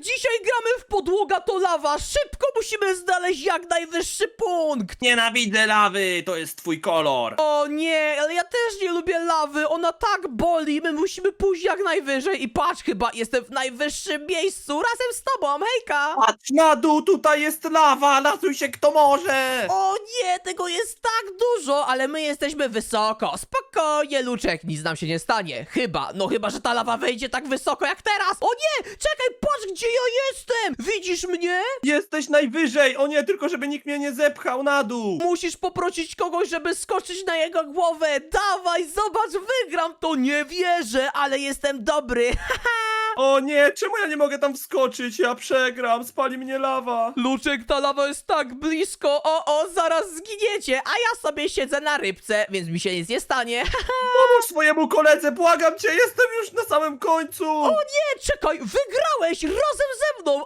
Dzisiaj gramy w podłoga to lawa. Szybko musimy znaleźć jak najwyższy punkt. Nienawidzę lawy, to jest twój kolor. O nie, ale ja też nie lubię lawy, ona tak boli, my musimy pójść jak najwyżej i patrz, chyba jestem w najwyższym miejscu razem z tobą, hejka! Patrz na dół, tutaj jest lawa, ratuj się kto może. O nie, tego jest tak dużo, ale my jesteśmy wysoko, spokojnie, Luczek, nic nam się nie stanie, chyba, no chyba, że ta lawa wejdzie tak wysoko jak teraz. O nie, czekaj, patrz gdzie ja jestem, widzisz mnie? Jesteś najwyżej, o nie, tylko żeby nikt mnie nie zepchał na dół. Musisz poprosić kogoś, żeby skoczyć na jego głowę, dawaj, zobacz, wygram, to nie wierzę, ale jestem dobry, O nie, czemu ja nie mogę tam wskoczyć? Ja przegram, spali mnie lawa. Luczek, ta lawa jest tak blisko, o, o, zaraz zginiecie, a ja sobie siedzę na rybce, więc mi się nic nie stanie. Pomóż swojemu koledze, błagam cię, jestem już na samym końcu. O nie, czekaj, wygrałeś razem ze mną,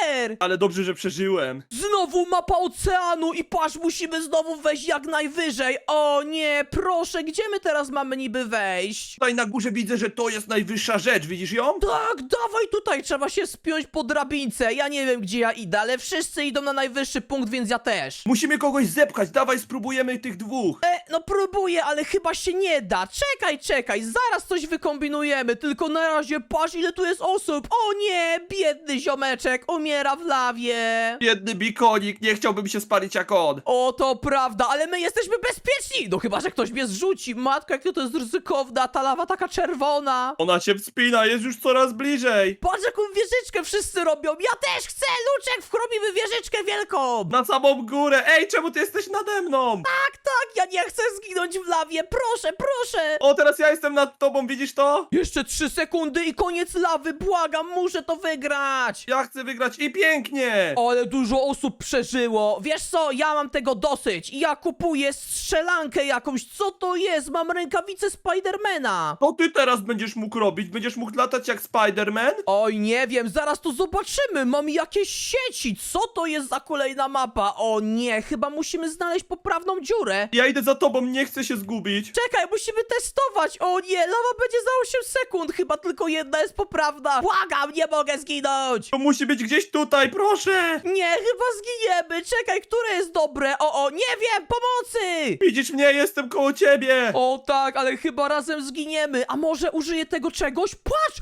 super! Ale dobrze, że przeżyłem. Znowu mapa oceanu i patrz, musimy znowu wejść jak najwyżej. O nie, proszę, gdzie my teraz mamy niby wejść? Tutaj na górze widzę, że to jest najwyższa rzecz, widzisz ją? Tak, dawaj tutaj, trzeba się spiąć po drabince. Ja nie wiem, gdzie ja idę, ale wszyscy idą na najwyższy punkt, więc ja też. Musimy kogoś zepchać, dawaj spróbujemy tych dwóch. E, no próbuję, ale chyba się nie da. Czekaj, czekaj, zaraz coś wykombinujemy, tylko na razie patrz ile tu jest osób. O nie, biedny ziomeczek umiera w lawie. Biedny bikonik, nie chciałbym się spalić jak on. O, to prawda, ale my jesteśmy bezpieczni! No chyba, że ktoś mnie zrzuci. Matko, jakie to jest ryzykowne, a ta lawa taka czerwona. Ona się wspina, jest już coraz bliżej. Patrz, jaką wieżyczkę wszyscy robią. Ja też chcę, Luczek, wchrobimy wieżyczkę wielką. Na samą górę. Ej, czemu ty jesteś nade mną? Tak, tak, ja nie chcę zginąć w lawie. Proszę, proszę. O, teraz ja jestem nad tobą, widzisz to? Jeszcze trzy sekundy i koniec lawy, błagam, muszę to wygrać! Ja chcę wygrać i pięknie. Ale dużo osób przeżyło. Wiesz co, ja mam tego dosyć. Ja kupuję strzelankę jakąś. Co to jest? Mam rękawice Spidermana. To ty teraz będziesz mógł robić, będziesz mógł latać jak Spider-Man? Oj, nie wiem, zaraz to zobaczymy. Mam jakieś sieci. Co to jest za kolejna mapa? O nie, chyba musimy znaleźć poprawną dziurę. Ja idę za tobą, nie chcę się zgubić. Czekaj, musimy testować. O nie, lawa będzie za 8 sekund. Chyba tylko jedna jest poprawna. Błagam, nie mogę zginąć. To musi być gdzieś tutaj, proszę. Nie, chyba zginiemy. Czekaj, które jest dobre? O, o, nie wiem, pomocy! Widzisz mnie, jestem koło ciebie. O tak, ale chyba razem zginiemy. A może użyję tego czegoś? Patrz!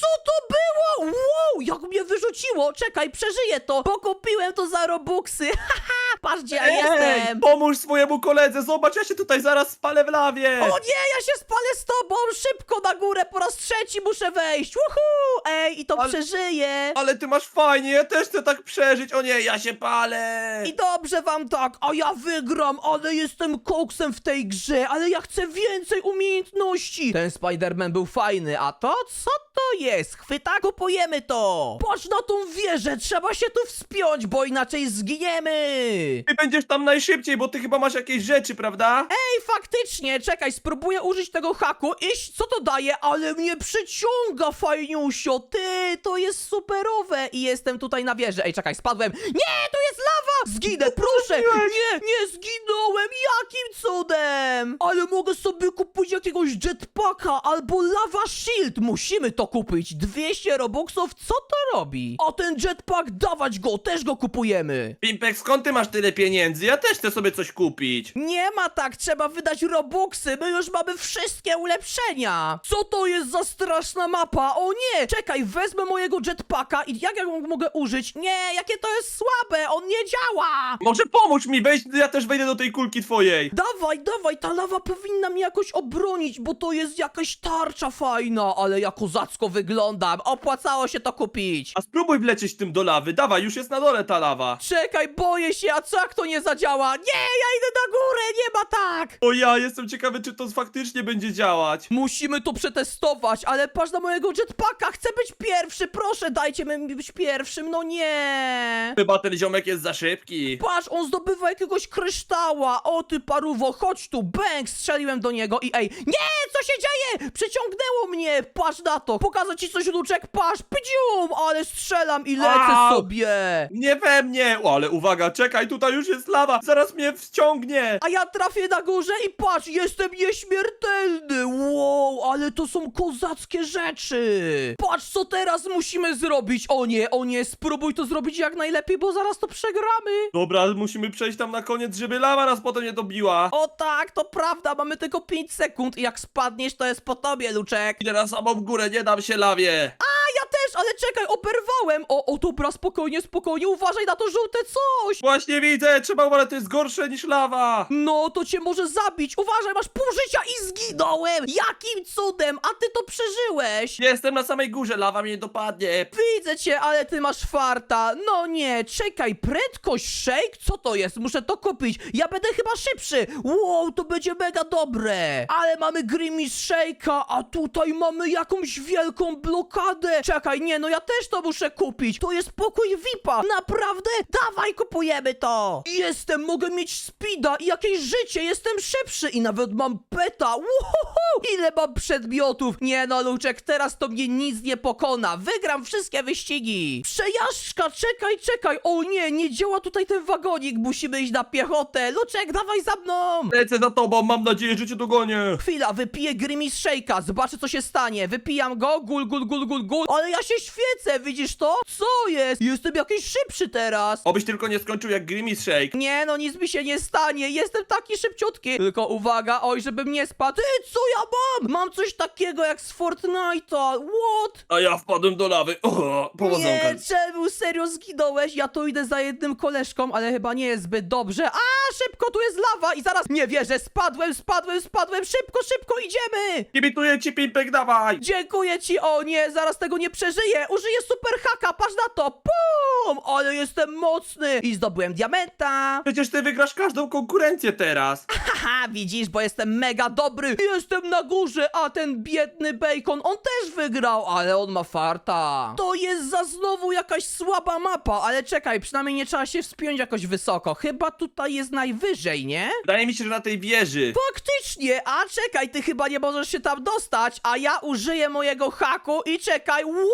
Co to było? Wow, jak mnie wyrzuciło. Czekaj, przeżyję to, bo kupiłem to za robuxy. Haha, patrz gdzie ja jestem. pomóż swojemu koledze, zobacz, ja się tutaj zaraz spalę w lawie. O nie, ja się spalę z tobą! Szybko na górę, po raz trzeci muszę wejść! Woohoo! Ej, i to Ale- przeżyję! Ale ty masz fajnie, ja też chcę tak przeżyć. O nie, ja się palę. I dobrze wam tak, a ja wygram, ale jestem koksem w tej grze, ale ja chcę więcej umiejętności! Ten Spider-Man był fajny, a to co to jest? Chwyta, kupujemy to! Patrz na tą wieżę, trzeba się tu wspiąć, bo inaczej zginiemy! Ty będziesz tam najszybciej, bo ty chyba masz jakieś rzeczy, prawda? Ej, faktycznie, czekaj, spróbuję użyć tego haku. Iść, co to daje? Ale mnie przyciąga, fajniusio. Ty, to jest superowe. I jestem tutaj na wieży. Ej, czekaj, spadłem. Nie, to jest lawa! Zginę, proszę! Nie, nie zginąłem! Jakim cudem? Ale mogę sobie kupić jakiegoś jetpacka albo lava shield. Musimy to kupić. 200 robuxów, co to robi? A ten jetpack, dawać go, też go kupujemy. Pimpek, skąd ty masz tyle pieniędzy? Ja też chcę sobie coś kupić. Nie ma tak, trzeba wydać robuxy, my już mamy wszystkie ulepszenia! Co to jest za straszna mapa? O nie! Czekaj, wezmę mojego jetpacka i jak ja go mogę użyć? Nie, jakie to jest słabe, on nie działa! Może pomóż mi wejść, ja też wejdę do tej kulki twojej. Dawaj, dawaj, ta lawa powinna mnie jakoś obronić, bo to jest jakaś tarcza fajna, ale ja kozacko wyglądam, opłacało się to kupić! A spróbuj wlecieć tym do lawy, dawaj, już jest na dole ta lawa. Czekaj, boję się, a co jak to nie zadziała? Nie, ja idę na górę, nie ma tak! O ja, jestem ciekawy, czy to faktycznie będzie działać. Musimy to przetestować, ale patrz na mojego jetpacka, chcę być pierwszy, proszę dajcie mi być pierwszym, no nie. Chyba ten ziomek jest za szybki. Patrz, on zdobywa jakiegoś kryształa, o ty paruwo, chodź tu, bang, strzeliłem do niego i ej, nie, co się dzieje, przyciągnęło mnie, patrz na to, pokażę ci coś, Luczek, patrz, pydzium, ale strzelam i lecę Au. sobie. Nie we mnie! O, ale uwaga, czekaj, tutaj już jest lawa, zaraz mnie wciągnie. A ja trafię na górze i patrz, jestem nieśmiertelny! Wow, ale to są kozackie rzeczy! Patrz, co teraz musimy zrobić! O nie, o nie, spróbuj to zrobić jak najlepiej, bo zaraz to przegramy! Dobra, musimy przejść tam na koniec, żeby lawa nas potem nie dobiła. O tak, to prawda, mamy tylko 5 sekund i jak spadniesz, to jest po tobie, Luczek! Idę na samą górę, nie dam się lawie. A też, ale czekaj, oberwałem! O, o, dobra, spokojnie, spokojnie, uważaj na to żółte coś! Właśnie widzę, trzeba uważać, to jest gorsze niż lawa. No, to cię może zabić! Uważaj, masz pół życia i zginąłem! Jakim cudem? A ty to przeżyłeś! Jestem na samej górze, lawa mnie nie dopadnie. Widzę cię, ale ty masz farta! No nie, czekaj, prędkość shake? Co to jest? Muszę to kupić! Ja będę chyba szybszy! Wow, to będzie mega dobre! Ale mamy Grimace Shake'a, a tutaj mamy jakąś wielką blokadę! Czekaj, nie, no ja też to muszę kupić! To jest pokój VIPa! Naprawdę? Dawaj, kupujemy to! Jestem, mogę mieć speeda i jakieś życie, jestem szybszy i nawet mam peta! Uhuhu! Ile mam przedmiotów? Nie no, Luczek, teraz to mnie nic nie pokona! Wygram wszystkie wyścigi! Przejażdżka, czekaj, czekaj! O nie, nie działa tutaj ten wagonik, musimy iść na piechotę! Luczek, dawaj za mną! Lecę za tobą, mam nadzieję, że cię dogonię. Chwila, wypiję Grimace Shake'a, zobaczę co się stanie. Wypijam go, gul, gul, gul, gul, gul. Ale ja się świecę, widzisz to? Co jest? Jestem jakiś szybszy teraz. Obyś tylko nie skończył jak Grimace Shake. Nie no, nic mi się nie stanie, jestem taki szybciutki. Tylko uwaga, oj, żebym nie spadł. Ty, co ja mam? Mam coś takiego jak z Fortnite'a. What? A ja wpadłem do lawy. O, powodzonka. Nie, czemu serio zginąłeś? Ja tu idę za jednym koleżką, ale chyba nie jest zbyt dobrze. A, szybko, tu jest lawa i zaraz nie wierzę, spadłem, spadłem, spadłem. Szybko, szybko, idziemy. Kibituję ci, Pimpek, dawaj. Dziękuję ci, o nie, zaraz tego nie przeżyję. Użyję super haka, patrz na to. Pum! Ale jestem mocny i zdobyłem diamenta. Przecież ty wygrasz każdą konkurencję teraz. Haha, widzisz, bo jestem mega dobry. Jestem na górze, a ten biedny bacon, on też wygrał, ale on ma farta. To jest za znowu jakaś słaba mapa, ale czekaj, przynajmniej nie trzeba się wspiąć jakoś wysoko. Chyba tutaj jest najwyżej, nie? Wydaje mi się, że na tej wieży. Faktycznie, a czekaj, ty chyba nie możesz się tam dostać, a ja użyję mojego haku i czekaj, wow!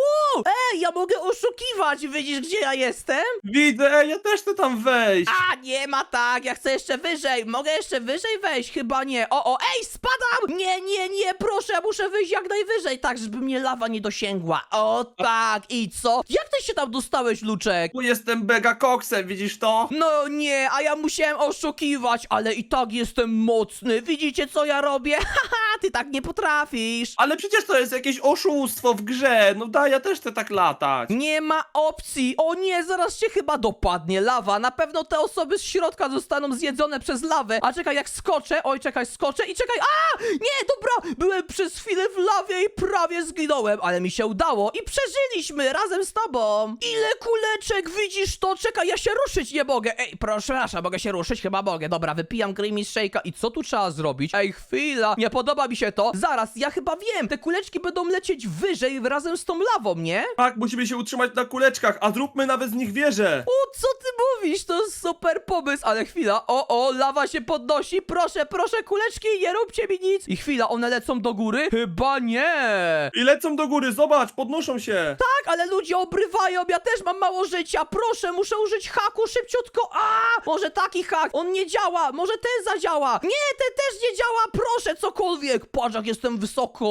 Ej, ja mogę oszukiwać, widzisz gdzie ja jestem? Widzę, ej, ja też chcę tam wejść. A, nie ma tak, ja chcę jeszcze wyżej, mogę jeszcze wyżej wejść, chyba nie, o, o, ej, spadam! Nie, nie, nie, proszę, ja muszę wyjść jak najwyżej, tak, żeby mnie lawa nie dosięgła, o tak, i co? Jak ty się tam dostałeś, Luczek? Tu jestem mega koksem, widzisz to? No nie, a ja musiałem oszukiwać, ale i tak jestem mocny. Widzicie co ja robię? Haha, ty tak nie potrafisz. Ale przecież to jest jakieś oszustwo w grze. No daj, ja też chcę tak latać. Nie ma opcji. O nie, zaraz się chyba dopadnie lawa. Na pewno te osoby z środka zostaną zjedzone przez lawę. A czekaj, jak skoczę. Oj, czekaj, skoczę i czekaj. A! Nie, dobra. Byłem przez chwilę w lawie i prawie zginąłem, ale mi się udało i przeżyliśmy razem z tobą. Ile kuleczek, widzisz to? Czekaj, ja się ruszyć nie mogę. Ej, proszę, przepraszam, mogę się ruszyć? Chyba mogę. Dobra, wypijam Grimace Shake'a i co tu trzeba zrobić? Ej, chwila, nie podoba mi się to. Zaraz, ja chyba wiem. Te kuleczki będą lecieć wyżej razem z tą lawą, nie? Tak, musimy się utrzymać na kuleczkach, a zróbmy nawet z nich wieżę. O, co ty mówisz? To jest super pomysł, ale chwila. O, o, lawa się podnosi. Proszę, proszę, kuleczki, nie róbcie mi nic. I chwila, one lecą do góry? Chyba nie. I lecą do góry, zobacz, podnoszą się. Tak, ale ludzie obrywają, ja też mam mało życia. Proszę, muszę użyć haku szybciutko. A, może taki hak, on nie działa, może ten zadziała. Nie, ten też nie działa, proszę, cokolwiek. Patrz, jak jestem wysoko.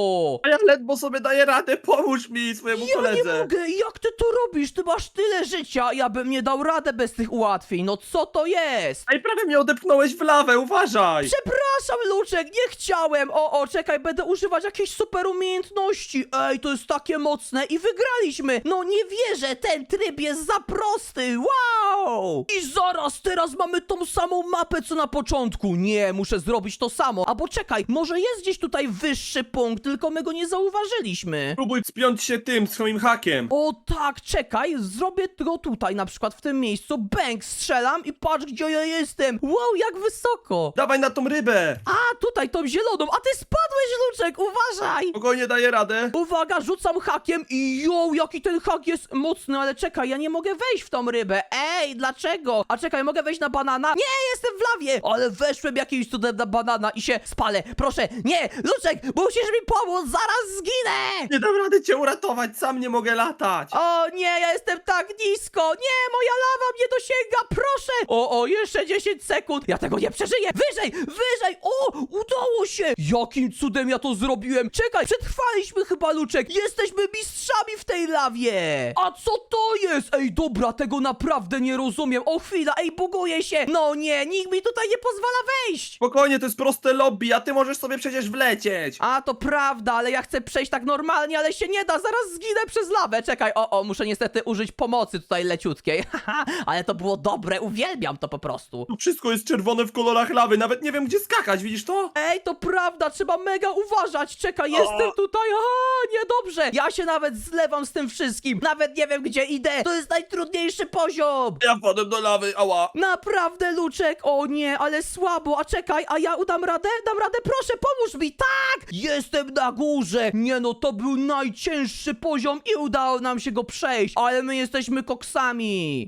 A ja ledwo sobie daję radę, pomóż mi, swojemu Ja nie koledze. mogę, jak ty to robisz? Ty masz tyle życia, ja bym nie dał radę bez tych ułatwień. No co to jest? Ej, prawie mnie odepchnąłeś w lawę, uważaj. Przepraszam, Luczek, nie chciałem! O, o, czekaj, będę używać jakiejś super umiejętności! Ej, to jest takie mocne i wygraliśmy! No nie wierzę, ten tryb jest za prosty! Wow! I zaraz, teraz mamy tą samą mapę co na początku! Nie, muszę zrobić to samo. Albo czekaj, może jest gdzieś tutaj wyższy punkt, tylko my go nie zauważyliśmy. Próbuj spiąć się tym, swoim hakiem. O tak, czekaj, zrobię to tutaj, na przykład w tym miejscu. Bęk, strzelam i patrz, gdzie ja jestem! Wow, jak wysoko! Dawaj na tą rybę. A, tutaj tą zieloną, a ty spadłeś, Luczek, uważaj! Spokojnie daję radę. Uwaga, rzucam hakiem i jo, jaki ten hak jest mocny, ale czekaj, ja nie mogę wejść w tą rybę. Ej, Ej, dlaczego? A czekaj, mogę wejść na banana? Nie, jestem w lawie! Ale weszłem jakimś cudem na banana i się spalę. Proszę, nie! Luczek, musisz mi pomóc, zaraz zginę! Nie dam rady cię uratować, sam nie mogę latać. O nie, ja jestem tak nisko! Nie, moja lawa mnie dosięga, proszę! O, o, jeszcze 10 sekund! Ja tego nie przeżyję! Wyżej, wyżej! O, udało się! Jakim cudem ja to zrobiłem? Czekaj, przetrwaliśmy chyba, Luczek! Jesteśmy mistrzami w tej lawie! A co to jest? Ej, dobra, tego naprawdę nie rozumiem. O, chwila, ej, buguję się! No nie, nikt mi tutaj nie pozwala wejść! Spokojnie, to jest proste lobby, a ty możesz sobie przecież wlecieć. A, to prawda, ale ja chcę przejść tak normalnie, ale się nie da, zaraz zginę przez lawę. Czekaj, o, o, muszę niestety użyć pomocy tutaj leciutkiej. Haha, ale to było dobre, uwielbiam to po prostu. Tu wszystko jest czerwone w kolorach lawy, nawet nie wiem gdzie skakać, widzisz to? Ej, to prawda, trzeba mega uważać. Czekaj, jestem tutaj, aha, niedobrze. Ja się nawet zlewam z tym wszystkim. Nawet nie wiem, gdzie idę. To jest najtrudniejszy poziom. Ja wpadłem do lawy, ała. Naprawdę, Luczek? O nie, ale słabo. A czekaj, a ja udam radę? Dam radę, proszę, pomóż mi. Tak! Jestem na górze. Nie no, to był najcięższy poziom i udało nam się go przejść. Ale my jesteśmy koksami.